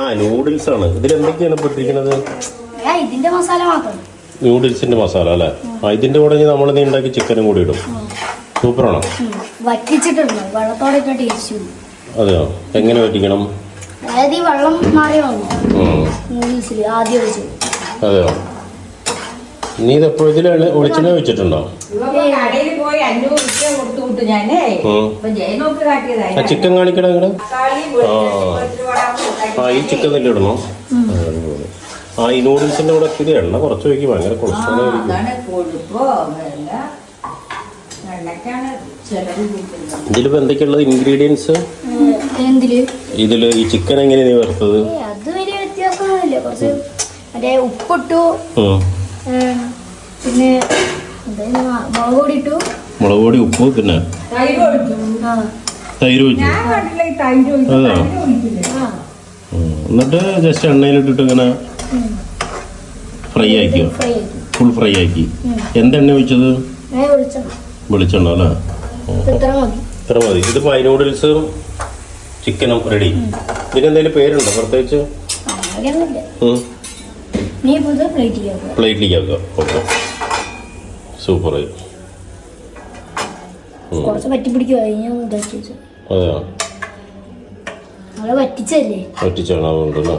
ആ നൂഡിൽസ് ആണ്. ഇതിൽ എന്തൊക്കെയാണ് പെട്ടിരിക്കുന്നത് ഇതിന്റെ മസാല മാത്രം. നൂഡിൽസിന്റെ മസാല അല്ലേ? ആ ഇതിന്റെ കൂടെ നമ്മൾ നീ ഉണ്ടാക്കി ചിക്കനും കൂടി ഇടും. സൂപ്പറാണോ വറ്റിച്ചിട്ടുണ്ട്. വെള്ളത്തോടെ ഇട്ട് ടേസ്റ്റ് അതെയോ? എങ്ങനെ വറ്റിക്കണം? അതായത് ഈ വെള്ളം മാറി വന്നു നൂഡിൽസിൽ ആദ്യം ഒഴിച്ചു. അതെയോ? നീ ഇതെപ്പോ ഇതിൽ വെച്ചിട്ടുണ്ടോ? പോയി അഞ്ഞൂറ് കാട്ടിയതായി. ആ ചിക്കൻ കാണിക്കണ ഇങ്ങടെ ആ. ഈ ചിക്കൻ തന്നെ ഇടണോ? ആ, ഈ നൂഡിൽസിന്റെ കൂടെ ഇത്തിരി എണ്ണ കുറച്ച് വയ്ക്കും ഭയങ്കര കൊളസ്ട്രോൾ ഇതിലിപ്പോ എന്തൊക്കെയുള്ളത്? ഇൻഗ്രീഡിയൻസ് എന്തിൽ? ഇതിൽ ഈ ചിക്കൻ എങ്ങനെയാ നീ വറുത്തത്? അത് വലിയ വ്യത്യാസമൊന്നുമില്ല. കുറച്ച് മറ്റേ ഉപ്പിട്ടു. പിന്നെ മുളക് പൊടി ഇട്ടു മുളക് പൊടി ഉപ്പ് പിന്നെ തൈര് ഒഴിച്ചു ആ. തൈര് വെച്ചു ഞാൻ കണ്ടില്ല ഈ തൈര് ഒഴിച്ചു അതെയോ? തൈര് ഒഴിക്കില്ലേ? ആ. ഉം. എന്നിട്ട് ജസ്റ്റ് എണ്ണയിലിട്ടിട്ട് ഇങ്ങനെ ഫ്രൈ ആക്കിയോ? ഫ്രൈ ആക്കി. ഫുൾ ഫ്രൈ ആക്കി. എന്തെണ്ണ ഒഴിച്ചത്? വെളിച്ചെണ്ണ. അല്ലേ? ഇത്ര മതി. ഇത് പൈ നൂഡിൽസും ചിക്കനും റെഡി ഇതിനെന്തെങ്കിലും പേരുണ്ടോ പ്രത്യേകിച്ച്? പ്ലേറ്റിലേക്ക് ആക്കുക. ഓക്കെ. സൂപ്പറായി കുറച്ച് പറ്റി പിടിക്കുക ഞാൻ ഇതാക്കി വെച്ചു അതെയോ? നമ്മളെ വറ്റിച്ചല്ലേ ഒറ്റിച്ചാണ് അതുകൊണ്ടല്ലേ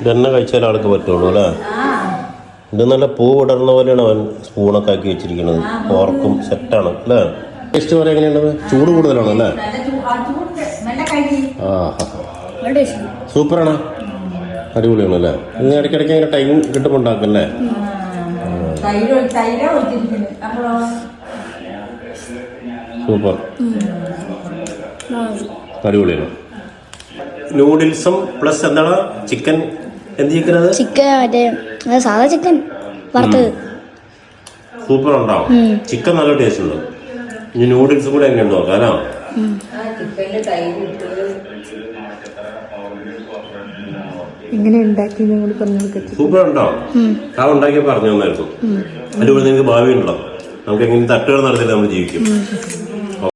ഇതെണ്ണ കഴിച്ചാൽ ആൾക്ക് പറ്റുള്ളൂ അല്ലേ? ഇത് നല്ല പൂ വിടർന്ന പോലെയാണ് അവൻ സ്പൂണൊക്കെ ആക്കി വെച്ചിരിക്കുന്നത്. ഓർക്കും സെറ്റാണ് അല്ലേ? ടേസ്റ്റ് പറയാൻ എങ്ങനെയാണ് ചൂട് കൂടുതലാണ് അല്ലേ? ആ സൂപ്പറാണ്. അടിപൊളിയാണ് അല്ലേ? ഇന്ന് ഇടയ്ക്കിടയ്ക്ക് ഇങ്ങനെ ടൈം കിട്ടുമ്പോൾ തൈര് സൂപ്പർ. അടിപൊളിയാണ്. നൂഡിൽസും പ്ലസ് എന്താണ്? ചിക്കൻ എന്ത് ചിക്കനത്? ചിക്കൻ മറ്റേ അത് സാധാ ചിക്കൻ വറുത്തത്. സൂപ്പർ ഉണ്ടാവും ചിക്കൻ നല്ല ടേസ്റ്റ് ഉണ്ട് ഇനി നൂഡിൽസും കൂടെ എങ്ങനെ നോക്കാം അല്ലേ? എങ്ങനെ ഉണ്ടാക്കി സൂപ്പർ ഉണ്ടാവും ആ ഉണ്ടാക്കി പറഞ്ഞു തന്നായിരുന്നു അതിലൂടെ നിങ്ങൾക്ക് ഭാവി ഉണ്ടോ നമുക്ക് എങ്ങനെ തട്ടുകൾ നടത്തിയിട്ട് നമ്മൾ ജീവിക്കും.